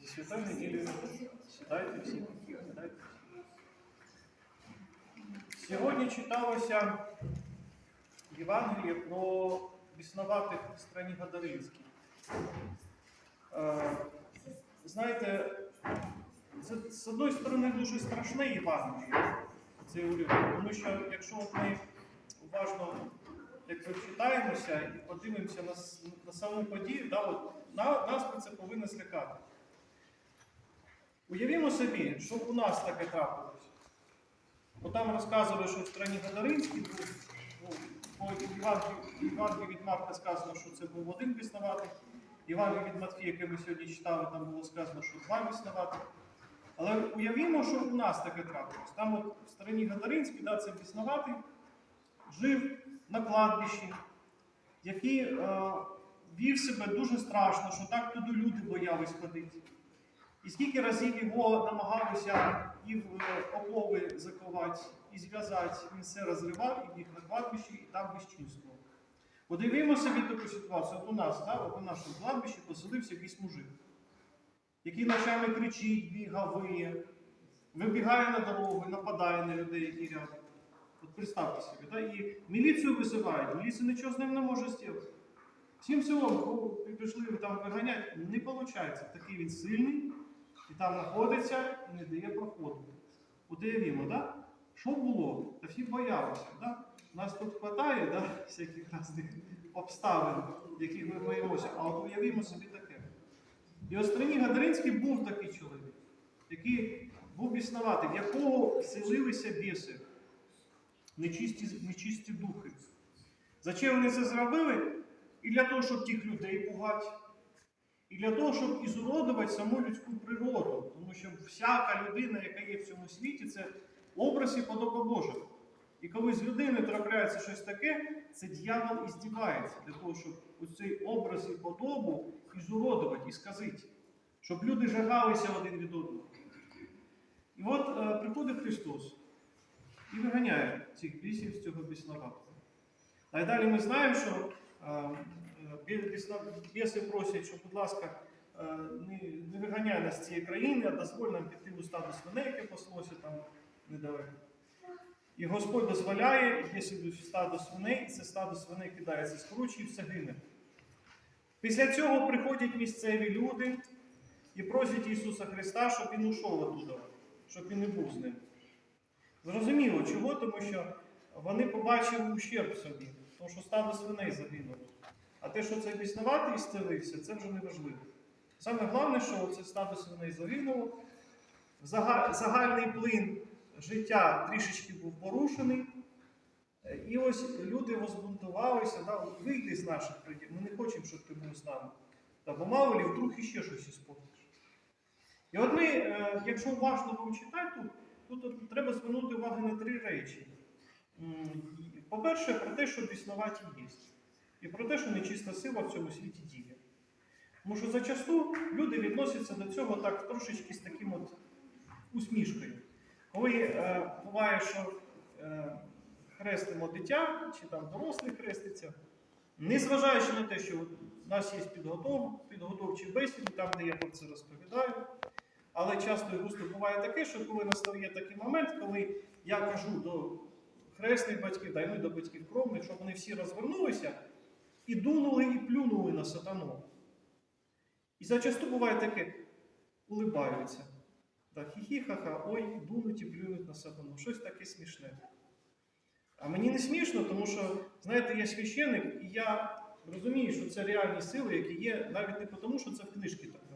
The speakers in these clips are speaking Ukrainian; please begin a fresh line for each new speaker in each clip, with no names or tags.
Зі святою неділею сідайте всі. сідайте. Сьогодні читалося Євангеліє про біснуватих в страні Гадаринській. Е, Знаєте, з, з одної сторони дуже страшне Євангеліє, цей уривок, тому що якщо ми уважно якби вчитаємося і подивимося на, на саму подію, да, от, на, нас це повинно злякати. Уявімо собі, що у нас таке трапилось. Бо там розказували, що в страні Гадаринській був, ну, по Євангелії Євангелії від Марка сказано, що це був один біснуватий. Євангелії від Матфія, яке ми сьогодні читали, там було сказано, що два біснуватих. Але уявімо, що у нас таке трапилось. Там от в стороні Гадаринській, да, це біснуватий, жив на кладбищі, який е, вів себе дуже страшно, що так туди люди боялись ходити. І скільки разів його намагалися і в е, окови заковати, і зв'язати, він все розривав і біг на кладбище, і там безчинствував. Подивімо собі таку ситуацію. От у нас, да, от у нашому кладбищі поселився якийсь мужик, який ночами кричить, бігав, виє, вибігає на дорогу, нападає на людей, які рядом. От представте собі, да? і міліцію визивають, міліція нічого з ним не може зробити. Всім селом пішли там виганяти, не виходить. Такий він сильний, і там знаходиться і не дає проходу. От уявімо, да? що було? Та всі боялися. Да? Нас тут вистачає да? всяких різних обставин, яких ми боїмося, а от уявімо собі таке. І страні Гадаринській був такий чоловік, який був біснуватий, в якого вселилися біси нечисті, нечисті духи. Зачем вони це зробили? І для того, щоб тих людей пугати, і для того, щоб ізуродувати саму людську природу. Тому що всяка людина, яка є в цьому світі, це образ і подоба Божа. І коли з людини трапляється щось таке, це дьявол і здівається для того, щоб цей образ і подобу ізуродувати і сказити, щоб люди жагалися один від одного. І от е, приходить Христос і виганяє цих бісів з цього біснуватого. А далі ми знаємо, що е, біси просять, що, будь ласка, е, не, виганяй нас з цієї країни, а дозволь нам піти у стадо свиней, яке паслося там недалеко. І Господь дозволяє, якщо йдуть стадо свиней, це стадо свиней кидається з кручі і все гине. Після цього приходять місцеві люди і просять Ісуса Христа, щоб Він ушов оттуда, щоб він не був з ним. Зрозуміло, чого? Тому що вони побачили ущерб собі, тому що стадо свиней загинуло. А те, що цей біснуватий зцілився, це вже не важливо. Саме головне, що це стадо свиней загинуло, загальний плин життя трішечки був порушений. І ось люди возбунтувалися, да, от вийди з наших приділів, ми не хочемо, щоб ти був з нами. Та, бо мало лі, вдруг іще щось іспортиш. І от ми, е, якщо уважно будемо читати, тут, треба звернути увагу на три речі. По-перше, про те, що біснуваті є. І про те, що нечиста сила в цьому світі діє. Тому що зачасту люди відносяться до цього так трошечки з таким от усмішкою. Коли е, буває, що е, хрестимо дитя, чи там дорослий хреститься, незважаючи на те, що у нас є підготов, підготовчі бесіди, там, де я про це розповідаю. Але часто і густо буває таке, що коли настає такий момент, коли я кажу до хресних батьків, да й до батьків кровних, щоб вони всі розвернулися і дунули і плюнули на сатану. І зачасту буває таке, улибаються. Да, хі-хі-ха-ха, ой, дунуть і плюнуть на сатану. Щось таке смішне. А мені не смішно, тому що, знаєте, я священик, і я розумію, що це реальні сили, які є навіть не тому, що це в книжці так.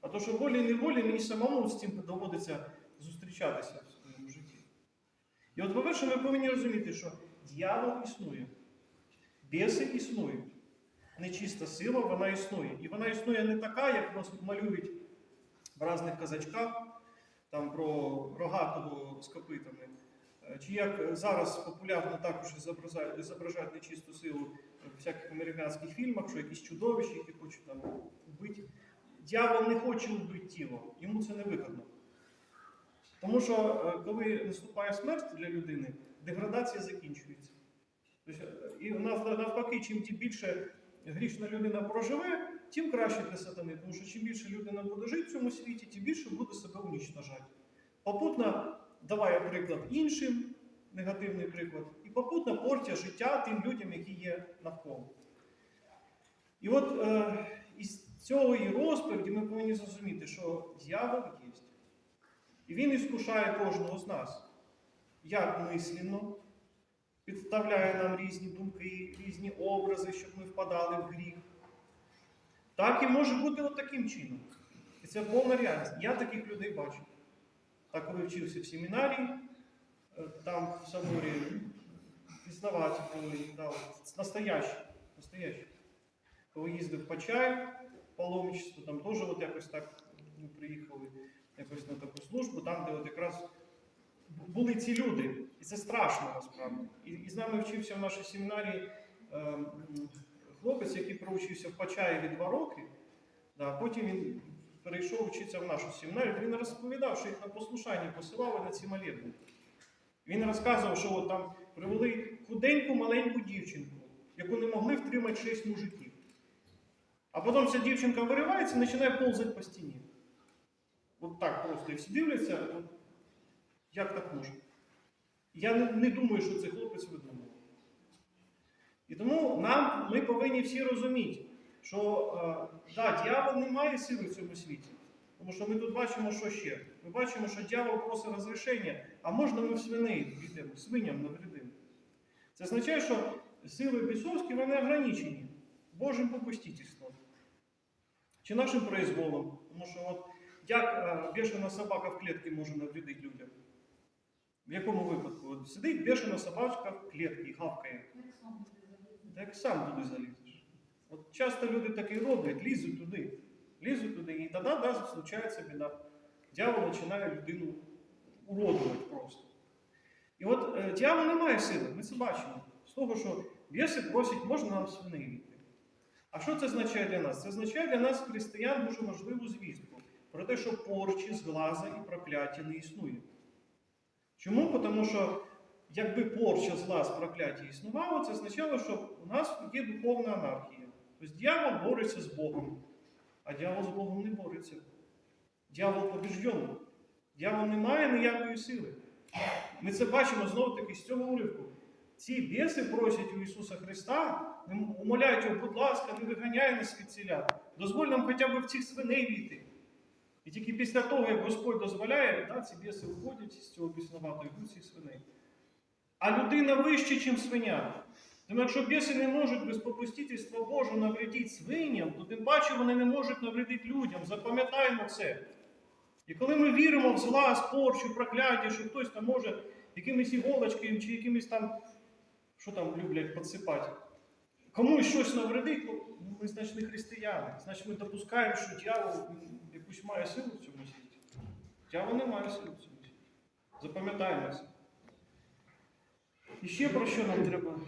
А то, що волі і неволі мені самому з цим доводиться зустрічатися в своєму житті. І от, по-перше, ми повинні розуміти, що дьявол існує, біси існують. Нечиста сила, вона існує. І вона існує не така, як нас малюють в різних казачках, там про рогатого з копитами. Е, Чи як зараз популярно також зображають, зображають нечисту силу в всяких американських фільмах, що якісь чудовища, які хочуть там вбити. Дьявол не хоче вбити тіло, йому це не вигодно. Тому що е, коли наступає смерть для людини, деградація закінчується. Тобто, і навпаки, чим більше грішна людина проживе, тим краще для сатани. Тому що чим більше людина буде жити в цьому світі, тим більше буде себе унічтожати. Попутно даває приклад іншим, негативний приклад, і попутно портя життя тим людям, які є навколо. І от е, із цього і розповіді ми повинні зрозуміти, що дьявол є. І він іскушає кожного з нас. Як мисленно, підставляє нам різні думки, різні образи, щоб ми впадали в гріх. Так і може бути от таким чином. І це повна реальність. Я таких людей бачу. Так, коли вчився в семінарії, е, там в соборі пізнавати були, да, от, настоящі, настоящі. Коли їздив по чаю, паломничество, там теж от якось так ми приїхали якось на таку службу, там, де от якраз були ці люди. І це страшно насправді. І, і з нами вчився в нашій семінарії е, хлопець, який проучився в Почаєві два роки. Да, потім він перейшов вчитися в нашу семінарію. Він розповідав, що їх на послушання посилали на ці молитви. Він розказував, що от там привели худеньку маленьку дівчинку, яку не могли втримати шість мужиків. А потім ця дівчинка виривається і починає повзати по стіні. От так просто. І всі дивляться, як так може. Я не, не думаю, що цей хлопець видумав. І тому нам ми повинні всі розуміти, що е, да, дьявол не має сили в цьому світі. Тому що ми тут бачимо, що ще. Ми бачимо, що дьявол просить розрішення, а можна ми в свиней підемо, свиням навредимо. Це означає, що сили бісовські вони ограничені Божим попустительством. Чи нашим произволом. Тому що от як е, бешена собака в клітці може навредити людям? В якому випадку? От сидить бешена собачка в клітці гавкає. Так сам туди залізеш. От часто люди так і роблять, лізуть туди. Лізуть туди, і тоді да, случається біда. Дьявол починає людину уродувати просто. І от е, дьявол не має сили, ми це бачимо. З того, що біси просять, можна нам війти. А що це означає для нас? Це означає для нас, християн, дуже важливу звістку про те, що порчі, зглаза і прокляття не існує. Чому? Тому що якби порча, злаз, прокляття існувало, це означало, що у нас є духовна анархія. Тобто дьявол бореться з Богом, а дьявол з Богом не бореться. Дьявол побіжджений. Дьявол не має ніякої сили. Ми це бачимо знову таки з цього уривку. Ці біси просять у Ісуса Христа, умоляють його, будь ласка, не виганяй нас від ціля. Дозволь нам хоча б в цих свиней війти. І тільки після того, як Господь дозволяє, да, ці біси виходять з цього біснуватого йдуть цих свиней. А людина вище, ніж свиня. Тому якщо біси не можуть без попустительства Божого навредити свиням, то тим паче вони не можуть навредити людям. Запам'ятаємо це. І коли ми віримо в зла, порчу, прокляття, що хтось там може якимись іголочками чи якимись там, що там люблять підсипати, комусь щось навредить, ну, ми, значить, не християни. Значить, ми допускаємо, що дьявол якусь має силу в цьому світі. Дьявол не має сили в цьому світі. Запам'ятаємо це. І ще про що нам треба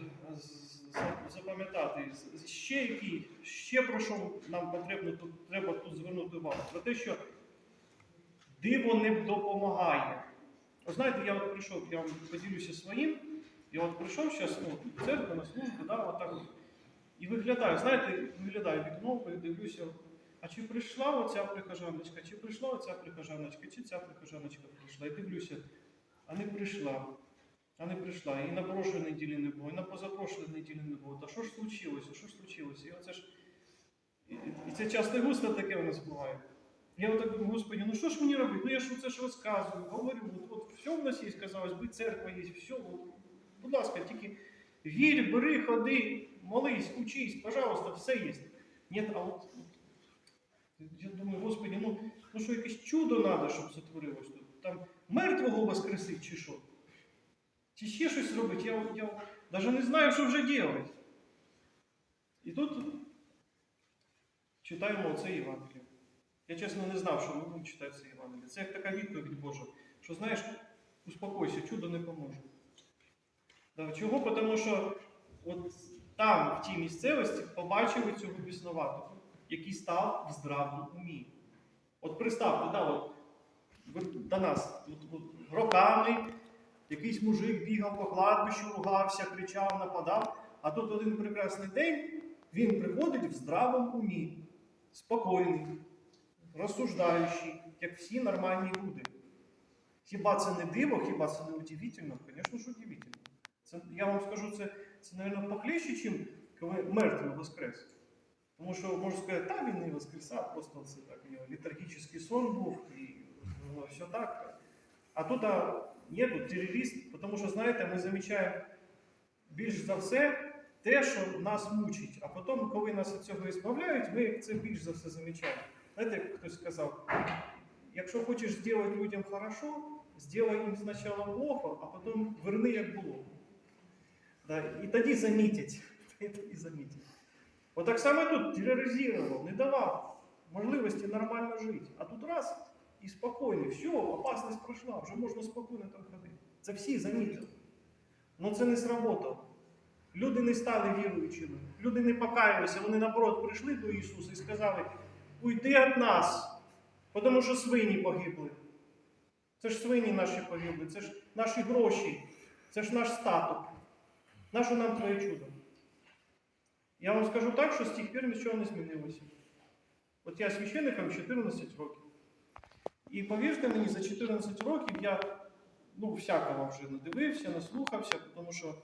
запам'ятати? Ще які, ще про що нам потрібно тут, треба тут звернути увагу? Про те, що диво не допомагає. Ви знаєте, я от прийшов, я вам поділюся своїм. Я от прийшов зараз ну, в церкву на службу, да, от так от, і виглядаю, знаєте, виглядаю вікно, дивлюся, а чи прийшла оця прихожаночка, чи прийшла оця прихожаночка, чи ця прихожаночка прийшла. І дивлюся, а не прийшла. А не прийшла. І на прошлій неділі не було, і на позапрошлій неділі не було. Та що ж случилося? Що ж случилося? І оце ж. І, це часто густо таке у нас буває. Я отак думаю, Господи, ну що ж мені робити? Ну я ж це ж розказую, говорю, от, от все в нас є, казалось би, церква є, все. От, будь ласка, тільки вірь, бери, ходи, молись, учись, пожалуйста, все є. Ні, а от я думаю, Господи, ну, ну що якесь чудо треба, щоб сотворилось тут. Там мертвого воскресить чи що? Чи ще щось робить? Я, я навіть не знаю, що вже робити. І тут читаємо оце Євангеліє. Я чесно не знав, що ми будемо читати це Євангеліє. Це як така відповідь Божа, що знаєш, успокойся, чудо не поможе. Да, чого? Тому що от там, в тій місцевості, побачили цього біснуватого, який став в здравому умі. От представте, да, от, до нас от, от, роками якийсь мужик бігав по кладбищу, ругався, кричав, нападав, а тут один прекрасний день він приходить в здравому умі. спокійний, розсуждаючий, як всі нормальні люди. Хіба це не диво, хіба це не удивительно? Звісно ж удивительно. Це, я вам скажу, це, це мабуть, похлеще, чим коли мертвий воскрес. Тому що можна сказати, та він не воскресав, просто це так, у нього літургічний сон був, і ну, все так. А тут нету терорист, тому що, знаєте, ми замічаємо більш за все те, що нас мучить. А потім, коли нас від цього збавляють, ми це більш за все замічаємо. Знаєте, як хтось сказав, якщо хочеш зробити людям хорошо, зробай їм спочатку плохо, а потім верни, як було. І тоді замітять. І тоді замітять. От так само тут тероризував, не давав можливості нормально жити. А тут раз і спокійно, все, опасність пройшла, вже можна спокійно там ходити. Це всі замітили. Ну це не сработало. Люди не стали віруючими, люди не покаялися, вони наоборот прийшли до Ісуса і сказали, уйди від нас, тому що свині погибли. Це ж свині наші погибли, це ж наші гроші, це ж наш статок. Нащо нам твоє чудо? Я вам скажу так, що з тих пір нічого не змінилося. От я священником 14 років. І повірте мені, за 14 років я ну, всякого вже надивився, наслухався, тому що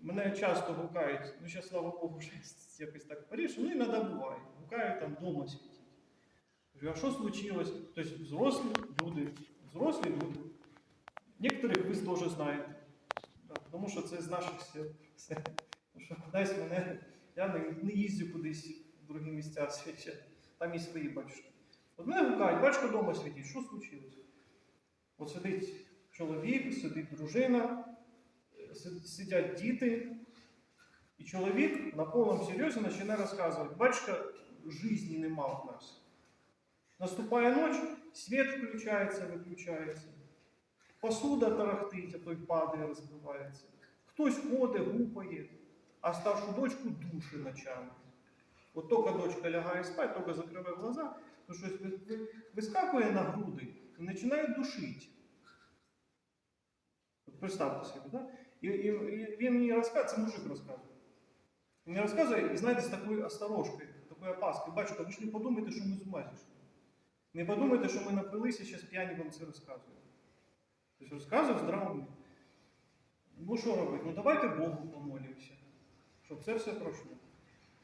мене часто гукають, ну ще слава Богу, вже якось так порішено, ну іноді буває. Гукають там вдома світить. Говорю, а що случилось? Тобто взрослі люди, взрослі люди. Некоторих ви теж знаєте. Тому що це з наших сил. Тому мене, я не, не їздю кудись в другі місця свячати. Там є свої батюшки. От мене гукають, батюшка вдома святить, що случилось? От сидить чоловік, сидить дружина, сидять діти, і чоловік на повному серйозі починає розказувати, батюшка, житті нема в нас. Наступає ніч, світ включається, виключається. Посуда тарахтить, а той падає, розбивається. Хтось ходить, гупає, а старшу дочку душі ночами. От тільки дочка лягає спати, тільки закриває глаза, то щось ви- ви- вискакує на груди і починає душити. Представте собі, да? І, і, і він мені розказує, це мужик розказує. Він мені розказує, і знаєте, з такою осторожкою, такою опаскою. Бачите, ви ж не подумайте, що ми з ума. Не подумайте, що ми напилися, зараз п'яні вам це розказуємо. Тобто розказує здраво. Ну що робити? Ну давайте Богу помолимося, щоб це все пройшло.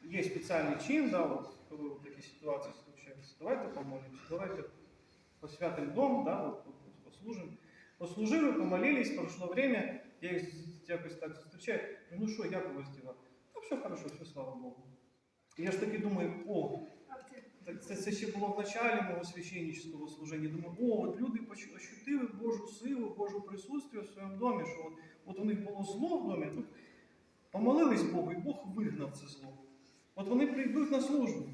Є спеціальний чин, да, от, коли от такі ситуації случаються. Давайте помолимося, давайте посвятим дом, да, от, от, послужимо. Послужили, помолились, пройшло время, я їх якось так зустрічаю. Ну що, як у вас діла? Та все хорошо, все, слава Богу. Я ж таки думаю, о, це, це ще було в началі мого священнического служення. Думаю, о, от люди ощутили Божу силу, Божу присутствие в своєму домі, що от, от у них було зло в домі, помолились Богу, і Бог вигнав це зло. От вони прийдуть на службу.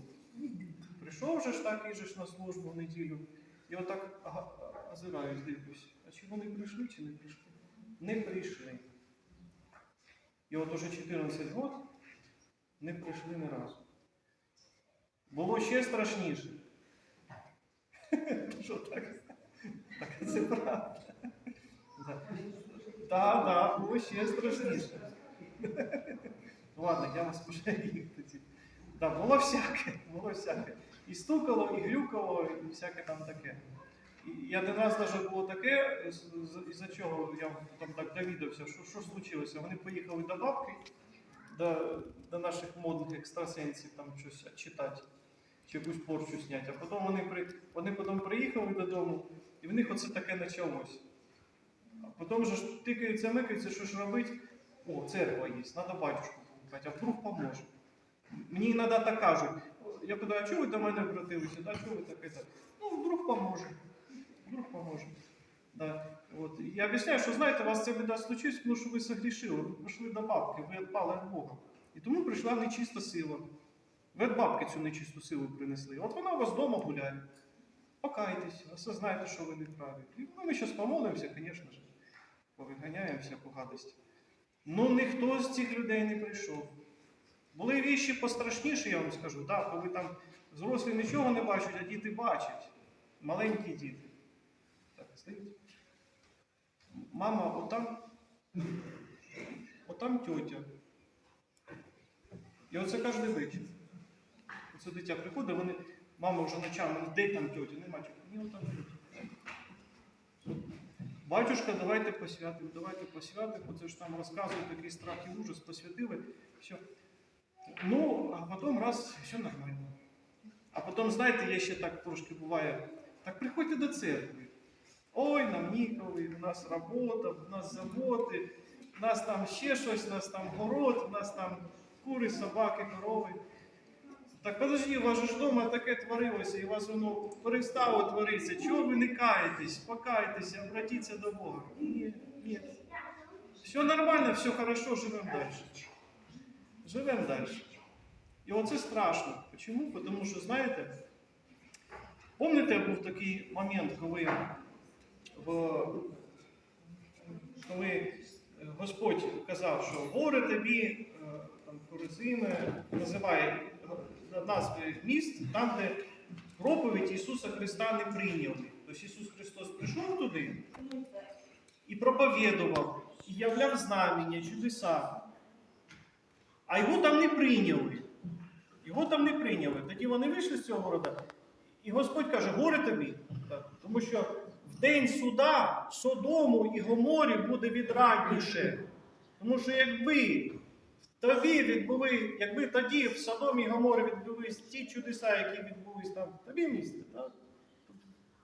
Прийшов же ж так, і же ж на службу в неділю. І отак озираюсь, дивлюсь. А чи вони прийшли, чи не прийшли? Не прийшли. І от уже 14 років не прийшли ні разу. Було ще страшніше. Що так? Так це правда. Так, так, було ще страшніше. Ладно, я вас пожалію тоді. Так, було всяке, було всяке. І стукало, і глюкало, і всяке там таке. І я один раз навіть було таке, з- з- із-за чого я там так довідався, що, що случилося. Вони поїхали до бабки, до, до наших модних екстрасенсів там щось читати, чи якусь порчу зняти. А потім вони, при, вони потім приїхали додому, і в них оце таке почалось. А потім же ж тикаються, микаються, що ж робити. О, церква є, треба батюшку погукати, а вдруг поможе. Мені іноді так кажуть. Я питаю, а чого ви до мене обратилися? Да, чого ви таке? так? Ну, вдруг поможе. Вдруг поможе. Да. От. Я об'ясняю, що знаєте, у вас ця біда случилась, тому що ви согрішили, ви прийшли до бабки, ви відпали від Бога. І тому прийшла нечиста сила. Ви бабки цю нечисту силу принесли. От вона у вас вдома гуляє. Покайтесь, осознайте, що ви не праві. Ну, ми зараз помолимося, звісно ж. Повиганяємо всяку гадость. Ну, ніхто з цих людей не прийшов. Були віщі пострашніші, я вам скажу, да, коли там взрослі нічого не бачать, а діти бачать. Маленькі діти. Так, стоїть. Мама, отам, отам тьотя. І оце кожен вечір. Це дитя приходить, вони, мама вже ночами, «Ну, де там тьоті, нема тьоті. Ні, от там тьоті. Батюшка, давайте посвятимо, давайте посвятимо, це ж там розказують такий страх і ужас, посвятили. Все. Ну, а потім раз, все нормально. А потім, знаєте, я ще так трошки буває, так приходьте до церкви. Ой, нам ніколи, у нас робота, у нас заботи, у нас там ще щось, у нас там город, у нас там кури, собаки, корови. Так подожди, у вас же ж вдома таке творилося, і у вас воно перестало творитися. Чого ви не каєтесь? Покайтеся, обратіться до Бога. Ні, ні. Все нормально, все хорошо, живемо далі. Живемо далі. І оце страшно. Чому? Тому що, знаєте, пам'ятаєте, був такий момент, коли, в, коли е, Господь казав, що горе тобі, там, Коризини, називає назви міст, там, де проповідь Ісуса Христа не прийняли. Тобто Ісус Христос прийшов туди і проповідував, і являв знамення, чудеса. А його там не прийняли. Його там не прийняли. Тоді вони вийшли з цього города, і Господь каже, горе тобі. Тому що в день суда Содому і Гоморі буде відрадніше. Тому що якби тобі відбули, якби тоді в Содомі і Гоморі відбулись ті чудеса, які відбулись там тобі місце, так?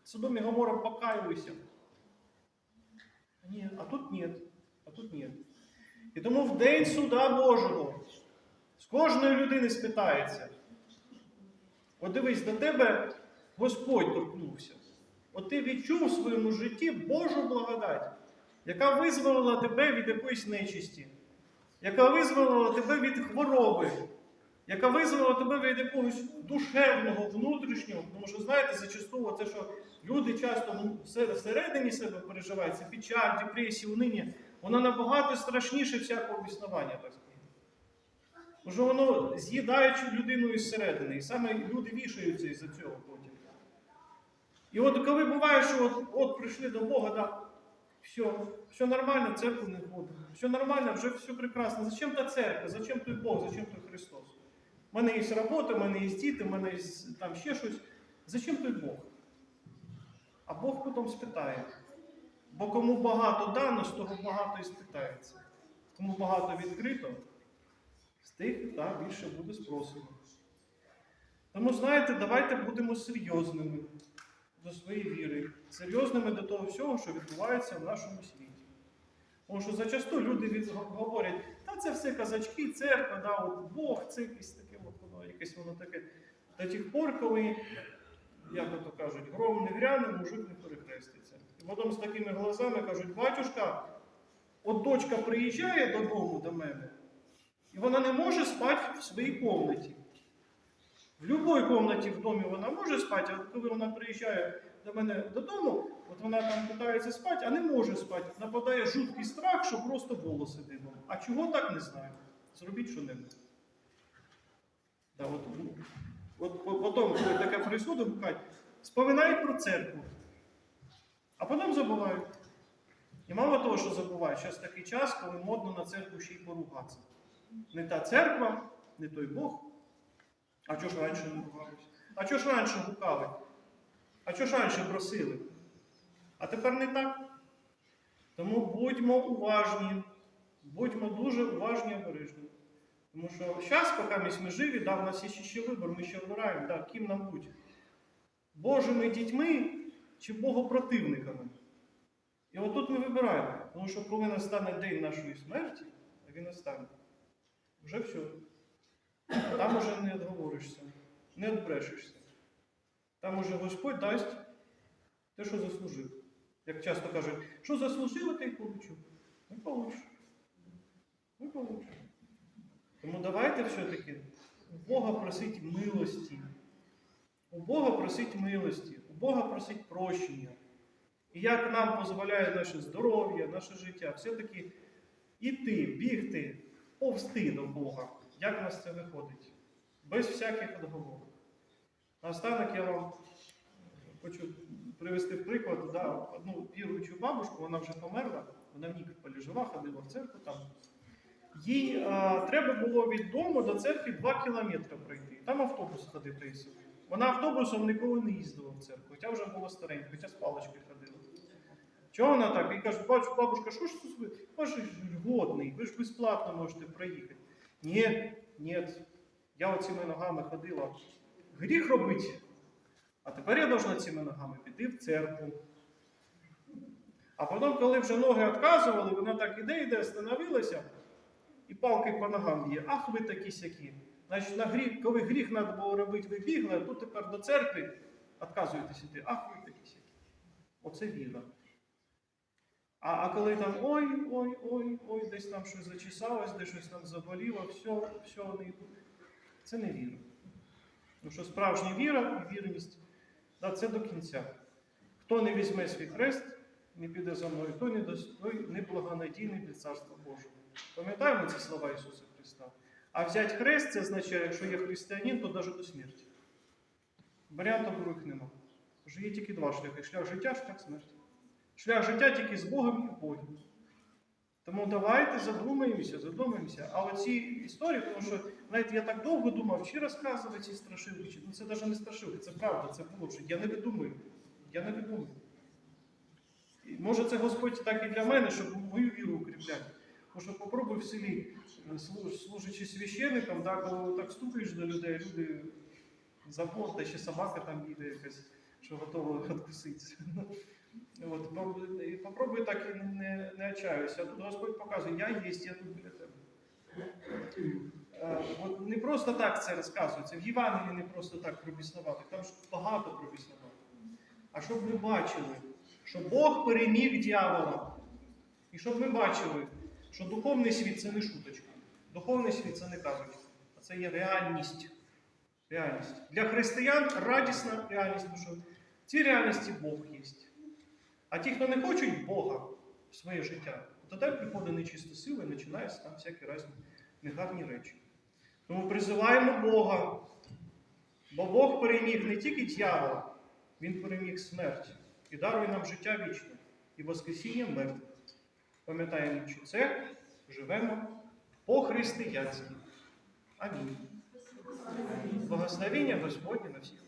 Содом і покаялися. Ні, а тут ні. А тут ні. І тому в день суда Божого з кожної людини спитається. От дивись, до тебе Господь торкнувся. От ти відчув в своєму житті Божу благодать, яка визволила тебе від якоїсь нечисті, яка визволила тебе від хвороби, яка визволила тебе від якогось душевного, внутрішнього. Тому що, знаєте, зачастую те, що люди часто всередині себе переживають, це печаль, депресія, униння, вона набагато страшніше всякого існування, так. Може воно з'їдає людину із середини, і саме люди вішаються із-за цього потім. І от коли буває, що от, от прийшли до Бога, да, все, все нормально, церкву не буде. Все нормально, вже все прекрасно. Зачем та церква? Зачем той Бог? Зачем той Христос? У мене є робота, у мене є діти, у мене є там ще щось. Зачем той Бог? А Бог потім спитає. Бо кому багато дано, з того багато і спитається. Кому багато відкрито, з тих та, більше буде спросено. Тому, знаєте, давайте будемо серйозними до своєї віри, серйозними до того всього, що відбувається в нашому світі. Тому що зачасту люди говорять, та це все казачки, церква, да, от Бог, це якесь таке, от воно, якесь воно таке. До тих пор, коли, як ото кажуть, гром не гряне, мужик не перехреститься. І потім з такими глазами кажуть, батюшка, от дочка приїжджає додому до мене, і вона не може спати в своїй кімнаті. В будь-якій кімнаті в домі вона може спати, а коли вона приїжджає до мене додому, от вона там питається спати, а не може спати. Нападає жуткий страх, що просто волоси дибом. А чого так не знаю. Зробіть що-небудь. Да, от, от, от, потім, коли таке присуду, споминають про церкву, а потім забувають. І мало того, що забувають, зараз такий час, коли модно на церкву ще й поругатися. Не та церква, не той Бог. А чого ж раніше не ругалися? А чого ж раніше гукали? А чого ж раніше просили? А тепер не так. Тому будьмо уважні, будьмо дуже уважні і обережні. Тому що зараз, поки ми живі, да, в нас є ще вибір, ми ще обираємо, да, ким нам бути. Божими дітьми чи богопротивниками. І отут ми вибираємо. Тому що коли настане день нашої смерті, а він настане, вже все. Там уже не відговоришся, не відбрешешся. Там уже Господь дасть те, що заслужив. Як часто кажуть, що заслужив, ти й получу. Не получиш. Не получиш. Тому давайте все-таки у Бога просить милості. У Бога просить милості, у Бога просить прощення. І як нам дозволяє наше здоров'я, наше життя, все-таки іти, бігти, повсти до Бога. Як у нас це виходить? Без всяких договорів. Наостанок я вам хочу привести приклад. Да, одну віруючу бабушку, вона вже померла, вона в Нікополі жила, ходила в церкву там. Їй а, треба було від дому до церкви 2 кілометри пройти. Там автобус ходив той. Вона автобусом ніколи не їздила в церкву, хоча вже була старенька, хоча з паличкою ходила. Чого вона так? І каже, бачу, бабушка, що ж це ви? Ж льготний, ви ж безплатно можете проїхати. Ні, ні, я оціми ногами ходила. Гріх робити. А тепер я должна цими ногами піти в церкву. А потім, коли вже ноги відказували, вона так іде, іде, остановилася, і палки по ногам б'є. Ах, ви такі сякі. Значить, на гріх, коли гріх треба було робити, ви бігли, а тут тепер до церкви відказуєтесь іти. Ах, ви такі сякі. Оце віра. А, а коли там ой, ой, десь там щось зачесалось, десь щось там заболіло, все, все не йдуть. Це не віра. Тому що справжня віра і вірність да, це до кінця. Хто не візьме свій хрест, не піде за мною, той не, не благонадійний для Царства Божого. Пам'ятаємо ці слова Ісуса Христа? А взяти хрест це означає, якщо є християнин, то навіть до смерті. Варіантів других нема. Є тільки два шляхи: шлях життя, шлях смерті. Шлях життя тільки з Богом і Богі. Тому давайте задумаємося, задумаємося. А оці історії, тому що знаєте, я так довго думав, чи розказувати ці страшилки, ну це навіть не страшилки, це правда, це було вже. Я не видумую. Я не видумую. І може це Господь так і для мене, щоб мою віру укріпляти. Тому що попробуй в селі, е, служачи священником, да, коли так стукаєш до людей, люди забор, та ще собака там їде якась, що готова відкусити. От, попробуй так і не, не отчаюся. Тут Господь показує, я є, я тут біля тебе. Е, От не просто так це розказується. В Євангелії не просто так про біснувати, там ж багато про біснувати. А щоб ми бачили, що Бог переміг дьявола. І щоб ми бачили, що духовний світ це не шуточка. Духовний світ це не казочка, а це є реальність. Реальність. Для християн радісна реальність, тому що в цій реальності Бог є. А ті, хто не хочуть Бога в своє життя, то тоді приходить нечиста сила і починаються там всякі різні негарні речі. Тому призиваємо Бога, бо Бог переміг не тільки дьявола, Він переміг смерть і дарує нам життя вічне і Воскресіння мертвих. Пам'ятаємо, що це живемо по-християнськи. Амінь. Благословення Господнє на всіх.